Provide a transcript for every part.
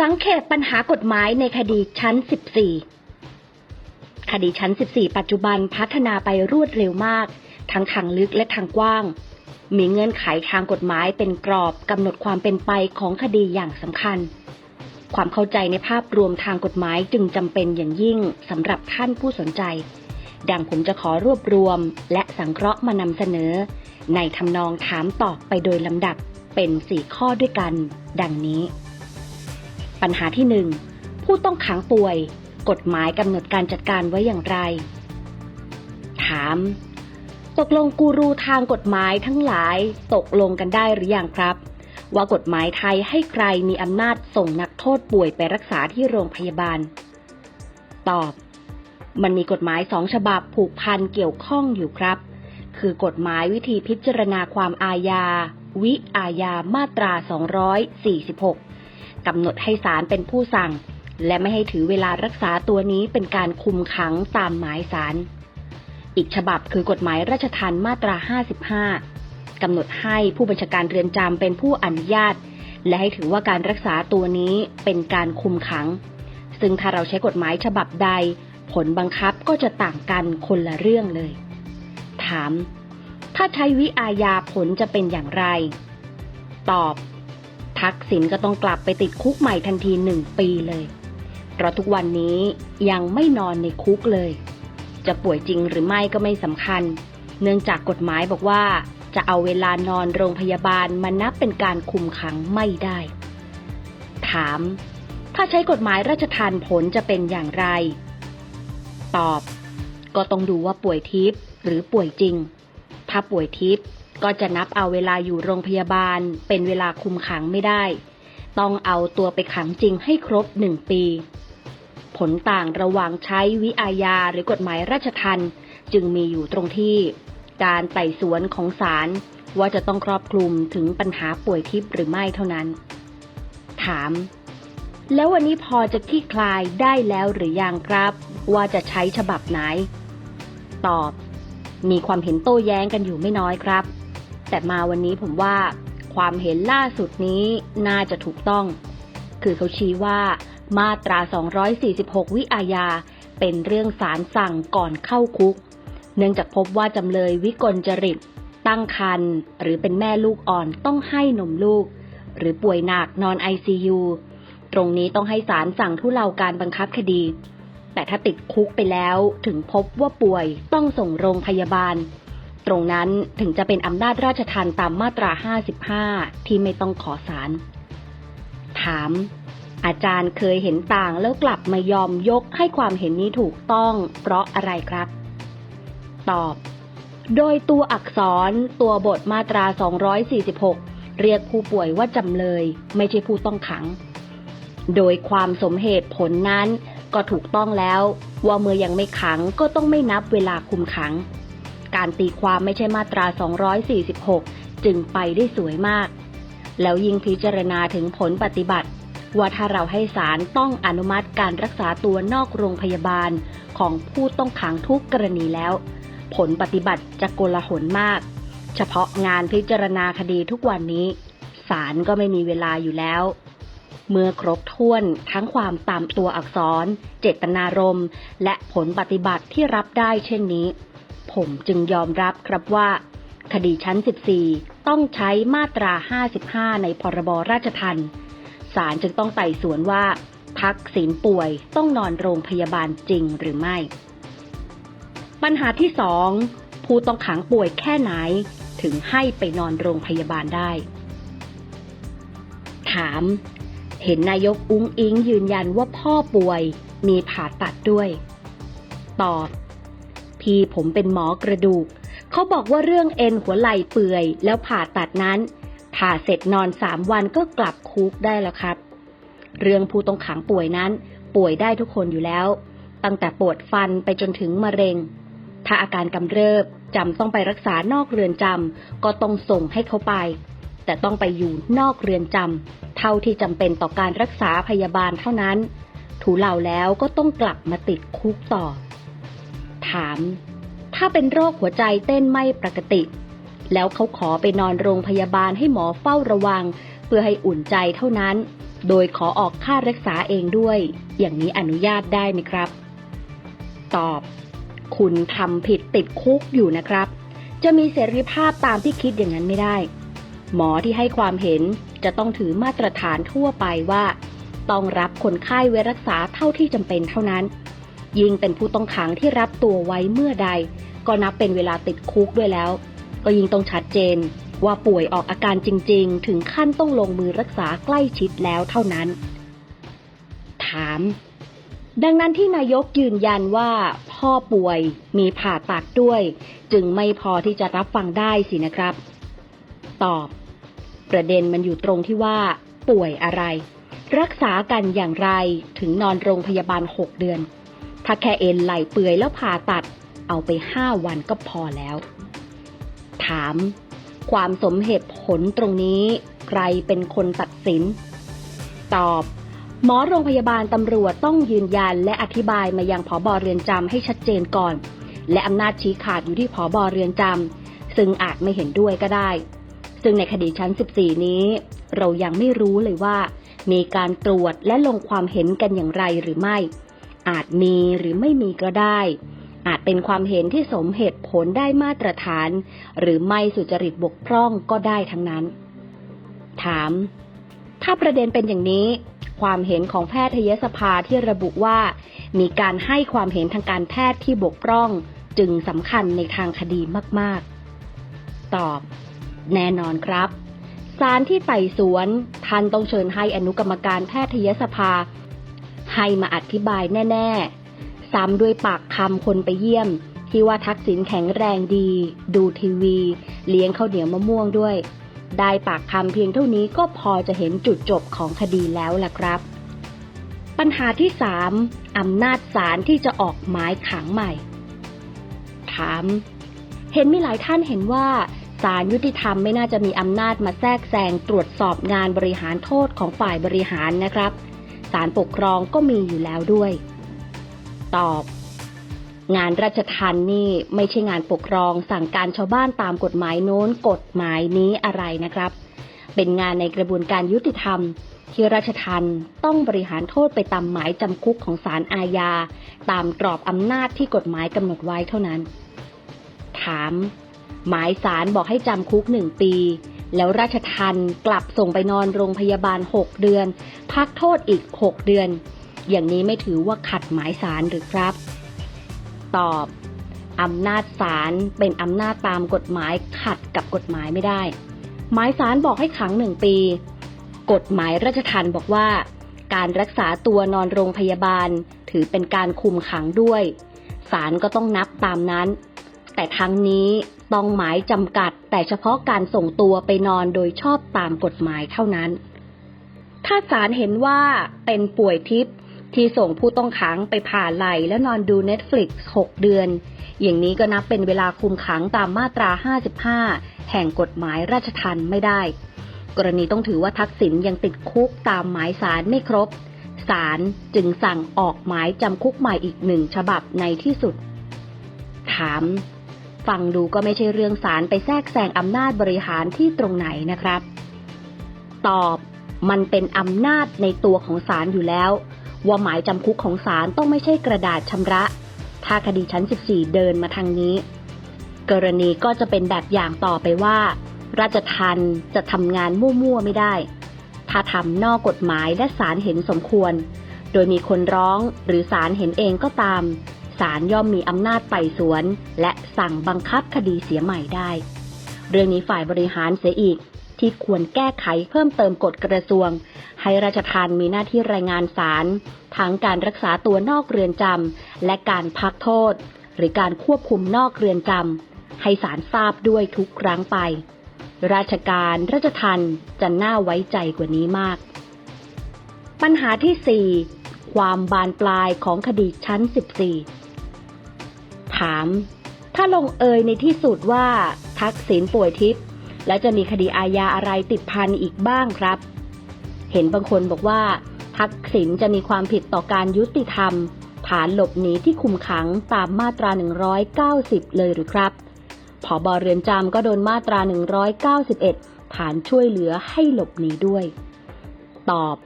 สังเขปปัญหากฎหมายในคดีชั้น 14 คดีชั้น 14 ปัจจุบันพัฒนาไปรวดเร็วมาก ทั้งทางลึกและทางกว้าง มีเงื่อนไขทางกฎหมายเป็นกรอบกำหนดความเป็นไปของคดีอย่างสำคัญ ความเข้าใจในภาพรวมทางกฎหมายจึงจำเป็นอย่างยิ่งสำหรับท่านผู้สนใจ ดังผมจะขอรวบรวม และสังเคราะห์มานำเสนอ ในทำนองถามตอบไปโดยลำดับเป็นสี่ข้อด้วยกัน ดังนี้ ปัญหาที่หนึ่งผู้ต้องขังป่วย กฎหมายกำหนดการจัดการไว้อย่างไร ถาม ตกลงกูรูทางกฎหมายทั้งหลายตกลงกันได้หรือยังครับ ว่ากฎหมายไทยให้ใครมีอำนาจส่งนักโทษป่วยไปรักษาที่โรงพยาบาล ตอบ มันมีกฎหมายสองฉบับผูกพันเกี่ยวข้องอยู่ครับ คือกฎหมายวิธีพิจารณาความอาญา วิอาญามาตรา 246 กำหนดให้ศาลเป็นผู้สั่ง และไม่ให้ถือเวลารักษาตัวนี้เป็นการคุมขังตามหมายศาลอีกฉบับคือกฎหมายราชทัณฑ์มาตรา 55 กำหนดให้ผู้บัญชาการเรือนจำเป็นผู้อนุญาต และให้ถือว่าการรักษาตัวนี้เป็นการคุมขัง ซึ่งถ้าเราใช้กฎหมายฉบับใด ผลบังคับก็จะต่างกันคนละเรื่องเลย ถาม ถ้าใช้วิอาญาผลจะเป็นอย่างไร ตอบ ทักษิณก็ต้องกลับไปติดคุกใหม่ทันทีหนึ่งปีเลย เพราะทุกวันนี้ยังไม่นอนในคุกเลย จะป่วยจริงหรือไม่ก็ไม่สำคัญ เนื่องจากกฎหมายบอกว่า จะเอาเวลานอนโรงพยาบาลมานับเป็นการคุมขังไม่ได้ ถาม ถ้าใช้กฎหมายราชทันผลจะเป็นอย่างไร ตอบ ก็ต้องดูว่าป่วยทิพย์หรือป่วยจริง ถ้าป่วยทิพย์ ก็จะนับเอาเวลาอยู่โรงพยาบาล เป็นเวลาคุมขังไม่ได้ ต้องเอาตัวไปขังจริงให้ครบหนึ่งปี ผลต่างระหว่างใช้วิอาญาหรือกฎหมายราชทันจึงมีอยู่ตรงที่ การไต่สวนของศาลว่าจะต้องครอบคลุมถึงปัญหาป่วยทิพย์หรือไม่เท่านั้น ถาม แล้ววันนี้พอจะคลี่คลายได้แล้วหรือยังครับ ว่าจะใช้ฉบับไหน ตอบ มีความเห็นโต้แย้งกันอยู่ไม่น้อยครับ แต่มาวันนี้ผมว่าความเห็นล่าสุดนี้น่าจะถูกต้อง คือเขาชี้ว่ามาตรา 246 วิอาญา เป็นเรื่องสารสั่งก่อนเข้าคุก เนื่องจากพบว่าจำเลยวิกลจริต ตั้งครรภ์หรือเป็นแม่ลูกอ่อนต้องให้นมลูก หรือป่วยหนักนอน ICU ตรงนี้ต้องให้ศาลสั่งทุเลาการบังคับคดี แต่ถ้าติดคุกไปแล้วถึงพบว่าป่วยต้องส่งโรงพยาบาล ตรงนั้นถึงจะเป็นอำนาจราชทันตามมาตรา 55 ที่ไม่ต้องขอศาลถาม อาจารย์เคยเห็นต่างแล้วกลับมายอมยกให้ความเห็นนี้ถูกต้องเพราะอะไรครับ ตอบ โดยตัวอักษรตัวบทมาตรา 246 เรียกผู้ป่วยว่าจำเลย ไม่ใช่ผู้ต้องขัง โดยความสมเหตุผลนั้นก็ถูกต้องแล้ว ว่าเมื่อยังไม่ขังก็ต้องไม่นับเวลาคุมขัง การตีความไม่ใช่มาตรา 246 จึงไปได้สวยมาก แล้วยิ่งพิจารณาถึงผลปฏิบัติ ว่าถ้าเราให้ศาลต้องอนุมัติการรักษาตัวนอกโรงพยาบาลของผู้ต้องขังทุกกรณีแล้ว ผลปฏิบัติจะโกลาหลมาก เฉพาะงานพิจารณาคดีทุกวันนี้ศาลก็ไม่มีเวลาอยู่แล้วเมื่อครบถ้วนทั้งความตามตัวอักษร เจตนารมณ์ และผลปฏิบัติที่รับได้เช่นนี้ ผมจึงยอมรับครับว่า คดีชั้น 14 ต้องใช้มาตรา 55 ในพรบราชทัณฑ์ศาลจึงต้องไต่สวนว่าทักษิณป่วยต้องนอนโรงพยาบาลจริงหรือไม่ ปัญหาที่สองผู้ต้องขังป่วยแค่ไหนถึงให้ไปนอนโรงพยาบาลได้ ถาม เห็นนายกอุ้งอิงยืนยันว่าพ่อป่วยมีผ่าตัดด้วย ตอบ พี่ผมเป็นหมอกระดูก เขาบอกว่าเรื่องเอ็นหัวไหล่เปื่อย แล้วผ่าตัดนั้น ผ่าเสร็จนอนสามวันก็กลับคุกได้แล้วครับ เรื่องผู้ต้องขังป่วยนั้น ป่วยได้ทุกคนอยู่แล้ว ตั้งแต่ปวดฟันไปจนถึงมะเร็ง ถ้าอาการกำเริบจำต้องไปรักษานอกเรือนจำก็ต้องส่งให้เขาไป แต่ต้องไปอยู่นอกเรือนจำเท่าที่จำเป็นต่อการรักษาพยาบาลเท่านั้นถูเหล่าแล้วก็ต้องกลับมาติดคุกต่อ ถาม ถ้าเป็นโรคหัวใจเต้นไม่ปกติ แล้วเขาขอไปนอนโรงพยาบาลให้หมอเฝ้าระวัง เพื่อให้อุ่นใจเท่านั้น โดยขอออกค่ารักษาเองด้วย อย่างนี้อนุญาตได้ไหมครับ ตอบ คุณทำผิดติดคุกอยู่นะครับ จะมีเสรีภาพตามที่คิดอย่างนั้นไม่ได้ หมอที่ให้ความเห็นจะต้องถือมาตรฐานทั่วไปว่า ต้องรับคนไข้ไว้รักษาเท่าที่จำเป็นเท่านั้น ยิ่งเป็นผู้ต้องขังที่รับตัวไว้เมื่อใด ก็นับเป็นเวลาติดคุกด้วยแล้ว ก็ยิ่งต้องชัดเจน ว่าป่วยออกอาการจริง ๆ ถึงขั้นต้องลงมือรักษาใกล้ชิดแล้วเท่านั้น ถาม ดังนั้นที่นายกยืนยันว่าพ่อป่วยมีผ่าตัดด้วย จึงไม่พอที่จะรับฟังได้สินะครับ ตอบ ประเด็นมันอยู่ตรงที่ว่า ป่วยอะไร รักษากันอย่างไรถึงนอนโรงพยาบาล6เดือน ถ้าแค่เอ็นไหลเปื่อยแล้วผ่าตัด เอาไป5วันก็พอแล้ว ถาม ความสมเหตุผลตรงนี้ ใครเป็นคนตัดสิน ตอบ หมอโรงพยาบาลตำรวจต้องยืนยันและอธิบายมายังผอบอเรือนจำให้ชัดเจนก่อน และอำนาจชี้ขาดอยู่ที่ผอบอเรือนจำซึ่งอาจไม่เห็นด้วยก็ได้ ซึ่งในคดีชั้น 14 นี้ เรายังไม่รู้เลยว่า มีการตรวจและลงความเห็นกันอย่างไรหรือไม่ อาจมีหรือไม่มีก็ได้ อาจเป็นความเห็นที่สมเหตุผลได้มาตรฐาน หรือไม่สุจริตบกพร่องก็ได้ทั้งนั้น ถาม ถ้าประเด็นเป็นอย่างนี้ความเห็นของแพทยสภาที่ระบุว่า มีการให้ความเห็นทางการแพทย์ที่บกพร่องจึงสำคัญในทางคดีมาก ๆ ตอบ แน่นอนครับ ศาลที่ไต่สวนท่านต้องเชิญให้อนุกรรมการแพทยสภา ให้มาอธิบายแน่ ๆ ซ้ำด้วยปากคำคนไปเยี่ยม ที่ว่าทักษิณแข็งแรงดี ดูทีวี เลี้ยงข้าวเหนียวมะม่วงด้วย ได้ปากคำเพียงเท่านี้ก็พอจะเห็นจุดจบของคดีแล้วล่ะครับ ปัญหาที่สามอำนาจศาลที่จะออกหมายขังใหม่ ถาม เห็นมีหลายท่านเห็นว่าศาลยุติธรรมไม่น่าจะมีอำนาจมาแทรกแซงตรวจสอบงานบริหารโทษของฝ่ายบริหารนะครับ ศาลปกครองก็มีอยู่แล้วด้วย ตอบ งานราชทันนี่ไม่ใช่งานปกครองสั่งการชาวบ้านตามกฎหมายโน้นกฎหมายนี้อะไรนะครับ เป็นงานในกระบวนการยุติธรรม ที่ราชทันต้องบริหารโทษไปตามหมายจำคุกของศาลอาญา ตามกรอบอำนาจที่กฎหมายกำหนดไว้เท่านั้น ถาม หมายสารบอกให้จำคุกหนึ่งปี แล้วราชทันกลับส่งไปนอนโรงพยาบาลหกเดือน พักโทษอีกหกเดือน อย่างนี้ไม่ถือว่าขัดหมายสารหรือครับ ตอบอำนาจศาลเป็นอำนาจตามกฎหมายขัดกับกฎหมายไม่ได้ หมายสารบอกให้ขังหนึ่งปี กฎหมายราชทันบอกว่า การรักษาตัวนอนโรงพยาบาล ถือเป็นการคุมขังด้วยศาลก็ต้องนับตามนั้น แต่ทั้งนี้ ต้องหมายจำกัด แต่เฉพาะการส่งตัวไปนอนโดยชอบตามกฎหมายเท่านั้น ถ้าศาลเห็นว่าเป็นป่วยทิพย์ที่ส่งผู้ต้องขังไปผ่าไหลแล้วนอนดู Netflix 6 เดือน อย่างนี้ก็นับเป็นเวลาคุมขังตามมาตรา 55 แห่งกฎหมายราชทันไม่ได้ กรณีต้องถือว่าทักษิณยังติดคุกตามหมายสารไม่ครบศาลจึงสั่งออกหมายจำคุกใหม่อีกหนึ่งฉบับในที่สุด ถาม ฟังดูก็ไม่ใช่เรื่องศาลไปแทรกแซงอำนาจบริหารที่ตรงไหนนะครับ ตอบมันเป็นอำนาจในตัวของศาลอยู่แล้ว ว่าหมายจำคุกของศาลต้องไม่ใช่กระดาษชำระ ถ้าคดีชั้น 14 เดินมาทางนี้ กรณีก็จะเป็นแบบอย่างต่อไปว่า ราชทันจะทำงานมั่วๆไม่ได้ ถ้าทำนอกกฎหมายและศาลเห็นสมควร โดยมีคนร้องหรือศาลเห็นเองก็ตาม ศาลย่อมมีอำนาจไต่สวน และสั่งบังคับคดีเสียใหม่ได้ เรื่องนี้ฝ่ายบริหารเสียอีกที่ควรแก้ไขเพิ่มเติมกฎกระทรวง ให้ราชทานมีหน้าที่รายงานศาลทั้งการรักษาตัวนอกเรือนจำและการพักโทษ หรือการควบคุมนอกเรือนจำให้ศาลทราบด้วยทุกครั้งไป ราชการราชทันจะน่าไว้ใจกว่านี้มาก ปัญหาที่ 4 ความบานปลายของคดีชั้น 14 ถาม ถ้าลงเอยในที่สุดว่าทักษิณป่วยทิพย์และจะมีคดีอาญาอะไรติดพันอีกบ้างครับ เห็นบางคนบอกว่า ทักษิณจะมีความผิดต่อการยุติธรรม ฐานหลบหนีที่คุมขังตามมาตรา 190 เลยหรือครับผอบอเรือนจำก็โดนมาตรา 191 ฐานช่วยเหลือให้หลบหนีด้วย ตอบ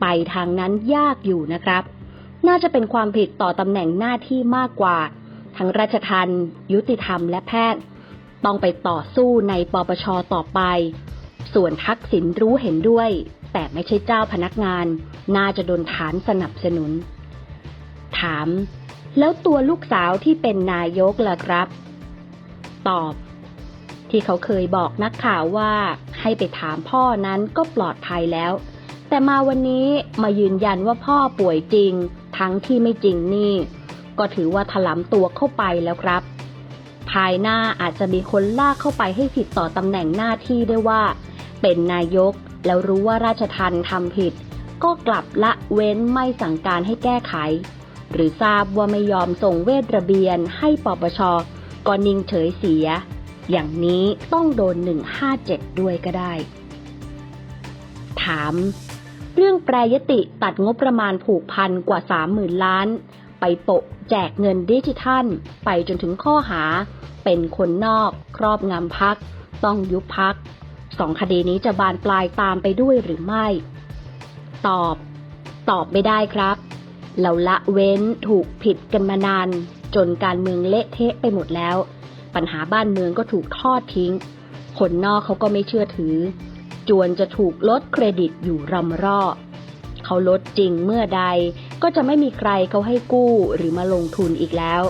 ไปทางนั้นยากอยู่นะครับ น่าจะเป็นความผิดต่อตำแหน่งหน้าที่มากกว่า ทั้งราชทันยุติธรรมและแพทย์ ต้องไปต่อสู้ในปปชต่อไป ส่วนทักษิณรู้เห็นด้วย แต่ไม่ใช่เจ้าพนักงาน น่าจะโดนฐานสนับสนุน ถาม แล้วตัวลูกสาวที่เป็นนายกล่ะครับ ตอบ ที่เขาเคยบอกนักข่าวว่าให้ไปถามพ่อนั้นก็ปลอดภัยแล้วแต่มาวันนี้มายืนยันว่าพ่อป่วยจริง ทั้งที่ไม่จริงนี่ ก็ถือว่าถลำตัวเข้าไปแล้วครับ ภายหน้าอาจจะมีคนลากเข้าไปให้ผิดต่อตำแหน่งหน้าที่ได้ว่า เป็นนายกแล้วรู้ว่าราชทันทำผิด ก็กลับละเว้นไม่สั่งการให้แก้ไข หรือทราบว่าไม่ยอมส่งเวทระเบียนให้ปปชก็นิ่งเฉยเสีย อย่างนี้ต้องโดน 157 ด้วยก็ได้ ถาม เรื่องแปรยติตัดงบประมาณผูกพันกว่า 30,000 ล้าน ไปโปะแจกเงินดิจิทัล ไปจนถึงข้อหา เป็นคนนอก ครอบงำพัก ต้องยุบพักสองคดีนี้จะบานปลายตามไปด้วยหรือไม่ ตอบ ตอบไม่ได้ครับ เราละเว้นถูกผิดกันมานาน จนการเมืองเละเทะไปหมดแล้ว ปัญหาบ้านเมืองก็ถูกทอดทิ้ง คนนอกเขาก็ไม่เชื่อถือ จวนจะถูกลดเครดิตอยู่รำรอเขาลดจริงเมื่อใด ก็จะไม่มีใครเขาให้กู้หรือมาลงทุนอีกแล้ว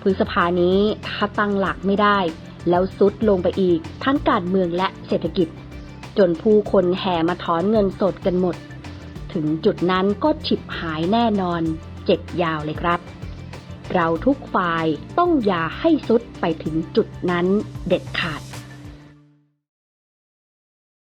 พฤษภานี้ถ้าตั้งหลักไม่ได้ แล้วซุดลงไปอีกทั้งการเมืองและเศรษฐกิจ จนผู้คนแห่มาถอนเงินสดกันหมด ถึงจุดนั้นก็ฉิบหายแน่นอนเจ็ดยาวเลยครับ เราทุกฝ่ายต้องอย่าให้สุดไปถึงจุดนั้นเด็ดขาด